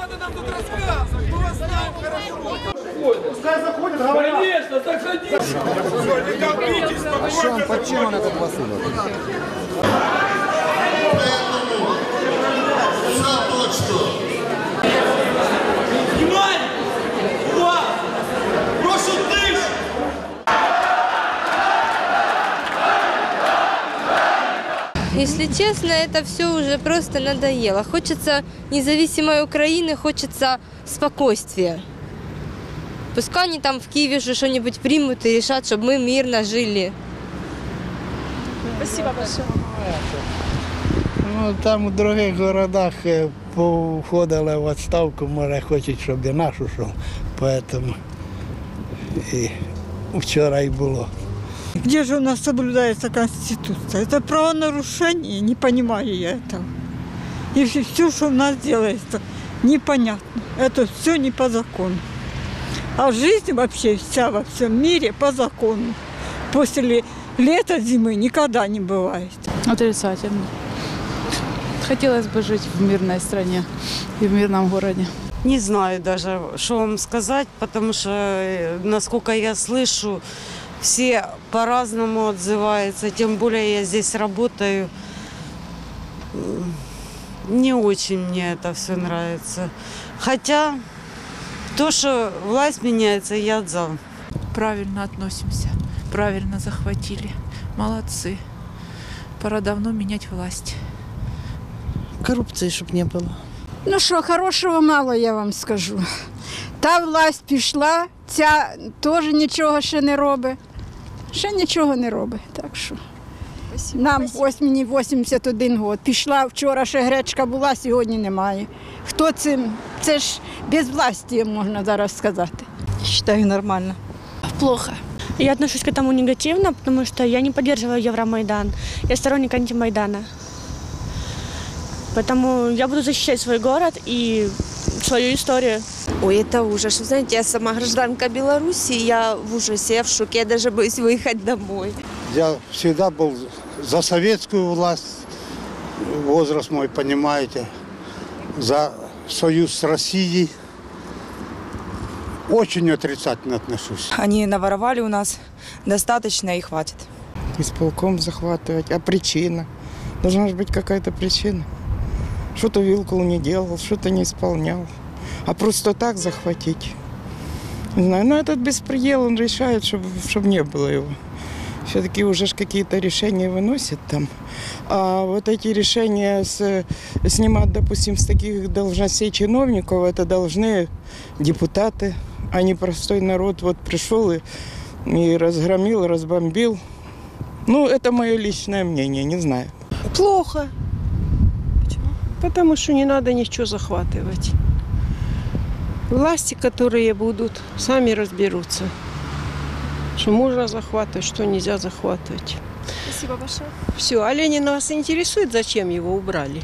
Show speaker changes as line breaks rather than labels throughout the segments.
надо нам тут рассказывать, мы вас знаем хорошо.
Пускай заходят, говорят.
Конечно, заходи. Не толпитесь, спокойно.
Почему она так посыла?
Внимание!
честно, это все уже просто надоело. Хочется независимой Украины, хочется спокойствия. Пускай они там в Киеве уже что-нибудь примут и решат, чтобы мы мирно жили.
Ну, там у других городах е, повходили в відставку, може, хочуть, щоб і наш ушов. Поэтому і вчора й було.
Где же у нас соблюдается Конституция? Это правонарушение, не понимаю я этого. И все, что у нас делается, непонятно. Это все не по закону. А жизнь вообще вся во всем мире по закону. После лета, зимы никогда не бывает.
Отрицательно. Хотелось бы жить в мирной стране и в мирном городе.
Не знаю даже, что вам сказать, потому что, э, насколько я слышу, все по-разному отзываются, тем более я здесь работаю. Не очень мне это все нравится. Хотя то, что власть меняется, я за.
правильно относимся, правильно захватили. Молодцы. Пора давно менять власть.
Коррупции, чтобы не было.
Ну що, хорошого мало, я вам скажу. Та власть пішла, ця теж нічого ще не робить. Ще нічого не робить. Так що. Нам ось мені 81 год. Пішла вчора ще гречка була, сьогодні немає. Хто цим? Це ж безвластя, можна зараз сказати.
Считаю нормально.
Плохо.
Я отношусь к этому негативно, потому что я не поддерживаю Евромайдан. Я сторонник антимайдана. Поэтому я буду защищать свой город и свою историю.
Ой, это ужас. Вы знаете, я сама гражданка Беларуси, я в ужасе, я в шоке, я даже боюсь выехать домой.
Я всегда был за советскую власть, возраст мой, понимаете, за союз с Россией. Очень отрицательно отношусь.
Они наворовали у нас достаточно и хватит.
Исполком захватывать. А причина? Должна же быть какая-то причина. Что-то вилку не делал, что-то не исполнял. А просто так захватить. Не знаю, но этот беспредел он решает, чтобы, чтобы не было его. Все-таки уже ж какие-то решения выносят там. А вот эти решения с, снимать, допустим, с таких должностей чиновников, это должны депутаты, а не простой народ. Вот пришел и, и разгромил, разбомбил. Ну, это мое личное мнение, не знаю.
Плохо. Почему? Потому что не надо ничего захватывать. Власти, которые будут, сами разберутся. Что можно захватывать, что нельзя захватывать.
Спасибо большое.
Все, а Ленина вас интересует, зачем его убрали?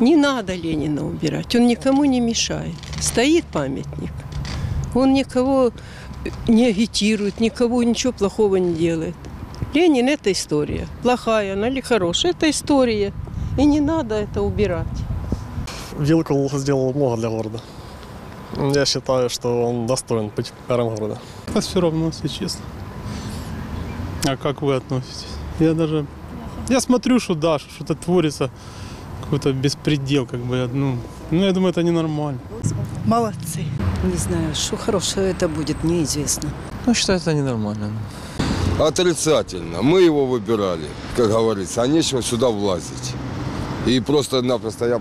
Не надо Ленина убирать, он никому не мешает. Стоит памятник, он никого не агитирует, никого ничего плохого не делает. Ленин – это история. Плохая она или хорошая – это история. И не надо это убирать.
Вилкул сделал много для города. Я считаю, что он достоин быть мэром города.
Это все равно, если честно. А как вы относитесь? Я даже... Я смотрю, что да, что что-то творится, какой-то беспредел, как бы, ну, ну, я думаю, это ненормально.
Молодцы.
Не знаю, что хорошего это будет, неизвестно.
Ну, считаю, это ненормально.
Отрицательно. Мы его выбирали, как говорится, а нечего сюда влазить. И просто-напросто я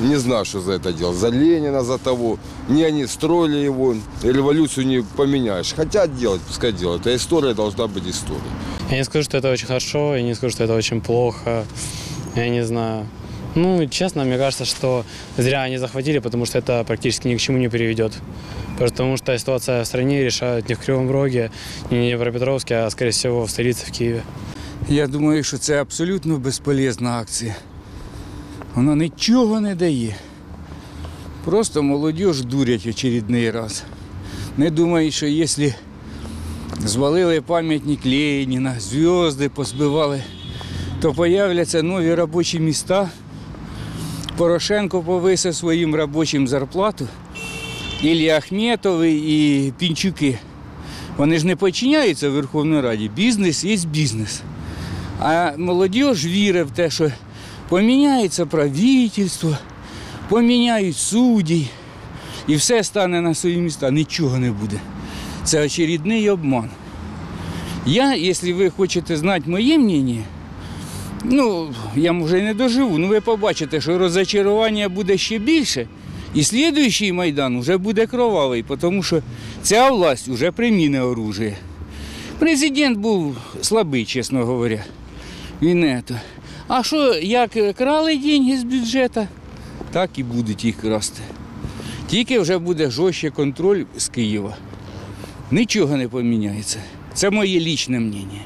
не знаю, что за это делать. За Ленина, за того. Не они строили его, революцию не поменяешь. Хотят делать, пускай делают. А история должна быть историей.
Я не скажу, что это очень хорошо, я не скажу, что это очень плохо. Я не знаю. Ну, честно, мне кажется, что зря они захватили, потому что это практически ни к чему не приведет. Потому что ситуация в стране решают не в Кривом Роге, не в Днепропетровске, а, скорее всего, в столице, в Киеве.
Я думаю, що це абсолютно безполезна акція. Вона нічого не дає. Просто молодіж дурять очередний раз. Не думаю, що якщо звалили пам'ятник Леніна, зв'язки позбивали, то появляться нові робочі міста Порошенко повисив своїм робочим зарплату, Ілля Ахметови і Пінчуки. Вони ж не підчиняються Верховній Раді. Бізнес є бізнес. А молодіж вірить в те, що поміняється правительство, поміняють судді, і все стане на свої міста. Нічого не буде. Це очередний обман. Я, якщо ви хочете знати моє мнення, ну, я може не доживу, ну ви побачите, що розочарування буде ще більше, і слідуючий Майдан вже буде кровавий, тому що ця власть вже приміне оружие. Президент був слабий, чесно говоря. Він не то. А що, як крали деньги з бюджету, так і будуть їх красти. Тільки вже буде жорстче контроль з Києва. Нічого не поміняється. Це моє лічне мнення.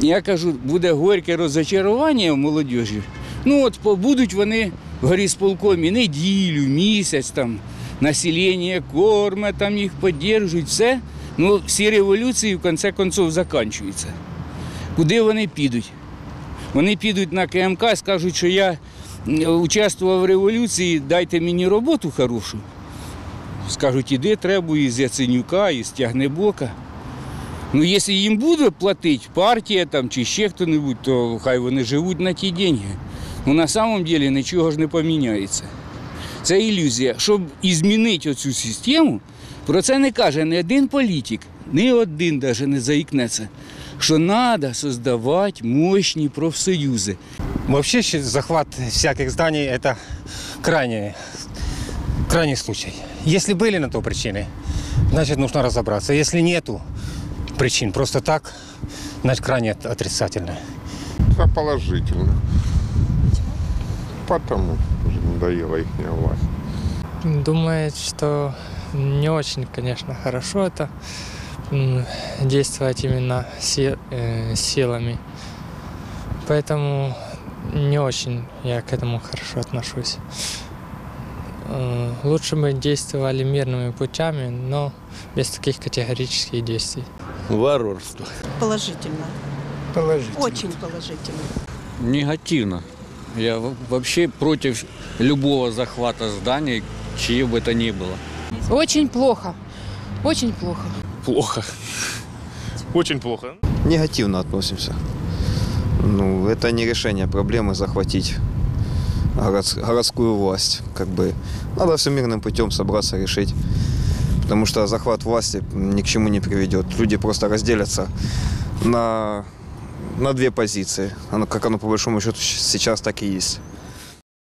Я кажу, буде горьке розочарування в молодіжі. Ну от побудуть вони в горісполкомі неділю, місяць, там, населення кормить, там їх підтримують, все. Ну, всі революції в кінці концов закінчуються. Куди вони підуть? Вони підуть на КМК і скажуть, що я участвував в революції, дайте мені роботу хорошу. Скажуть, іди, треба із Яценюка, із Тягнебока. Ну, якщо їм буде платити партія там, чи ще хто-небудь, то хай вони живуть на ті деньги. Ну на самом деле нічого ж не поміняється. Це ілюзія. Щоб і змінити оцю систему, про це не каже ні один політик, ні один навіть не заікнеться, що треба створювати мощні профсоюзи.
Вообще захват всяких зданий – это крайний, крайний случай. Если были на то причины, значит, нужно разобраться. Если нету причин просто так, значит, крайне от- отрицательно.
Да положительно. Потому уже надоела их власть.
Думает, что не очень, конечно, хорошо это действовать именно э, силами. Поэтому не очень я к этому хорошо отношусь. Э, Лучше бы действовали мирными путями, но без таких категорических действий.
Варварство.
Положительно.
Положительно.
Очень положительно.
Негативно. Я вообще против любого захвата зданий, чье бы то ни было.
Очень плохо. Очень плохо.
Плохо. Очень плохо.
Негативно относимся. Ну, это не решение проблемы захватить город- городскую власть. Как бы надо все мирным путем собраться, решить. Потому что захват власти ни к чему не приведет. Люди просто разделятся на, на две позиции. Оно, как оно по большому счету сейчас так и есть.